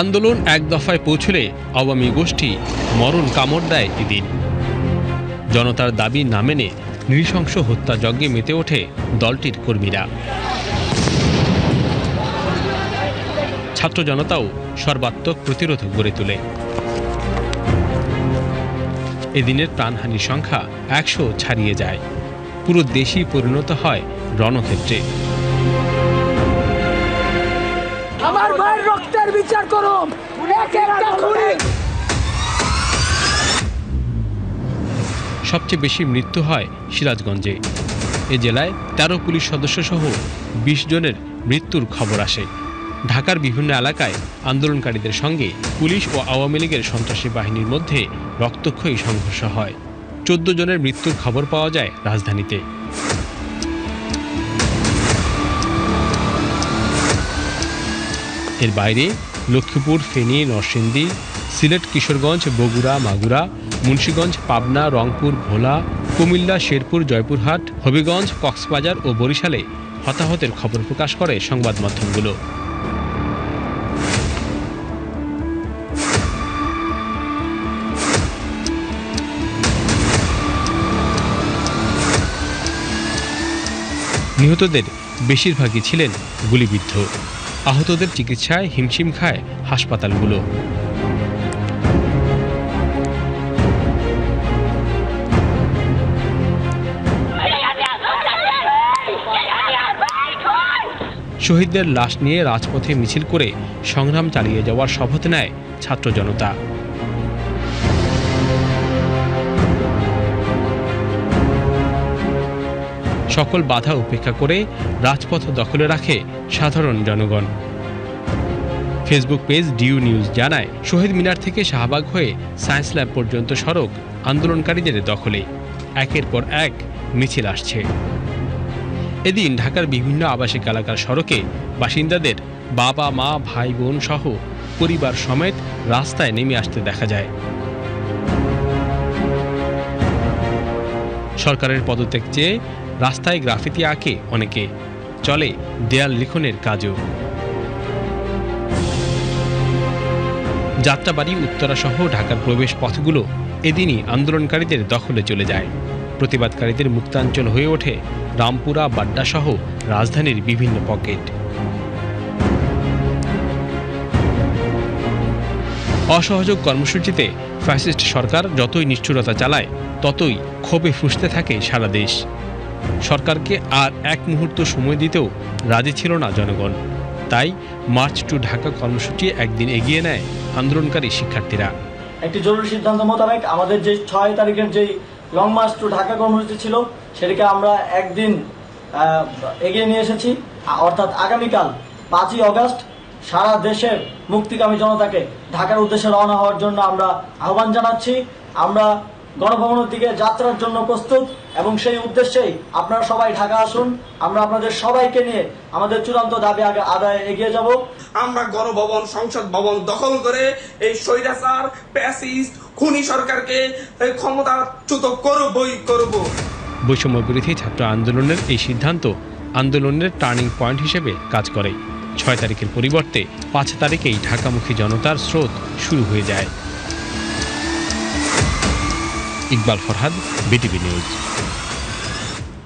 আন্দোলন এক দফায় পৌঁছলে আওয়ামী গোষ্ঠী মরণ কামড় দেয় এদিন। জনতার দাবি না মেনে নৃশংস হত্যাযজ্ঞে মেতে ওঠে দলটির কর্মীরা। ছাত্র জনতাও সর্বাত্মক প্রতিরোধ গড়ে তোলে। এদিনের প্রাণহানির সংখ্যা একশো ছাড়িয়ে যায়। পুরো দেশই পরিণত হয় রণক্ষেত্রে। আমার ভাইয়ের রক্তের বিচার করুন। এক একটা খুনি। সবচেয়ে বেশি মৃত্যু হয় সিরাজগঞ্জে। এ জেলায় তেরো পুলিশ সদস্য সহ বিশ জনের মৃত্যুর খবর আসে। ঢাকার বিভিন্ন এলাকায় আন্দোলনকারীদের সঙ্গে পুলিশ ও আওয়ামী লীগের সন্ত্রাসী বাহিনীর মধ্যে রক্তক্ষয়ী সংঘর্ষ হয়। চোদ্দ জনের মৃত্যুর খবর পাওয়া যায় রাজধানীতে। এর বাইরে লক্ষ্মীপুর, ফেনী, নরসিংদী, সিলেট, কিশোরগঞ্জ, বগুড়া, মাগুরা, মুন্সীগঞ্জ, পাবনা, রংপুর, ভোলা, কুমিল্লা, শেরপুর, জয়পুরহাট, হবিগঞ্জ, কক্সবাজার ও বরিশালে হতাহতের খবর প্রকাশ করে সংবাদ মাধ্যমগুলো। নিহতদের বেশিরভাগই ছিলেন গুলিবিদ্ধ। আহতদের চিকিৎসায় হিমশিম খায় হাসপাতালগুলো। শহীদদের লাশ নিয়ে রাজপথে মিছিল করে সংগ্রাম চালিয়ে যাওয়ার শপথ নেয় ছাত্র জনতা। সকল বাধা উপেক্ষা করে রাজপথ দখলে রাখে সাধারণ জনগণ। ফেসবুক পেজ ডিউ নিউজ জানায়, শহীদ মিনার থেকে শাহবাগ হয়ে সায়েন্স ল্যাব পর্যন্ত সড়ক আন্দোলনকারীদের দখলে। একের পর এক মিছিল আসছে। এদিন ঢাকার বিভিন্ন আবাসিক এলাকার সড়কে বাসিন্দাদের বাবা, মা, ভাই, বোন সহ পরিবার সমেত রাস্তায় নেমে আসতে দেখা যায়। সরকারের পদত্যাগ চেয়ে রাস্তায় গ্রাফিতি আঁকে অনেকে। চলে দেয়াল লিখনের কাজও। যাত্রাবাড়ি উত্তরাসহ ঢাকার প্রবেশ পথগুলো এদিনই আন্দোলনকারীদের দখলে চলে যায়। প্রতিবাদকারীদের মুক্তাঞ্চল হয়ে ওঠে রামপুরা, বাড্ডা সহ রাজধানীর বিভিন্ন পকেট। অসহযোগ কর্মসূচিতে ফ্যাসিস্ট সরকার যতই নিষ্ঠুরতা চালায়, ততই ক্ষোভে ফুসতে থাকে সারা দেশ। সরকারকে আর এক মুহূর্ত সময় দিতেও রাজি ছিল না জনগণ। তাই মার্চ টু ঢাকা কর্মসূচি একদিন এগিয়ে নেয় আন্দোলনকারী শিক্ষার্থীরা। একটি জরুরি সিদ্ধান্ত মোতাবেক আমাদের যে ছয় তারিখের যেই লং মার্চ টু ঢাকা কর্মসূচি ছিল, সেটাকে আমরা একদিন এগিয়ে নিয়ে এসেছি। অর্থাৎ আগামীকাল পাঁচই অগস্ট সারা দেশের মুক্তিকামী জনতাকে ঢাকার উদ্দেশ্যে রওনা হওয়ার জন্য আমরা আহ্বান জানাচ্ছি। আমরা গণভবনের দিকে যাত্রার জন্য প্রস্তুত। এবং সেই উদ্দেশ্যেই আপনারা সবাই ঢাকা আসুন আমরা আপনাদের সবাইকে নিয়ে আমাদের চূড়ান্ত দাবি আগে আদায় এগিয়ে যাব। আমরা গণভবন সংসদ ভবন দখল করে এই স্বৈরাচার প্যাসিস্ট খুনি সরকারকে ক্ষমতাচ্যুত করবই করব। বৈষম্য বিরোধী ছাত্র আন্দোলনের এই সিদ্ধান্ত আন্দোলনের টার্নিং পয়েন্ট হিসেবে কাজ করে। ছয় তারিখের পরিবর্তে পাঁচ তারিখেই ঢাকামুখী জনতার স্রোত শুরু হয়ে যায়। Iqbal Farhad BTV news.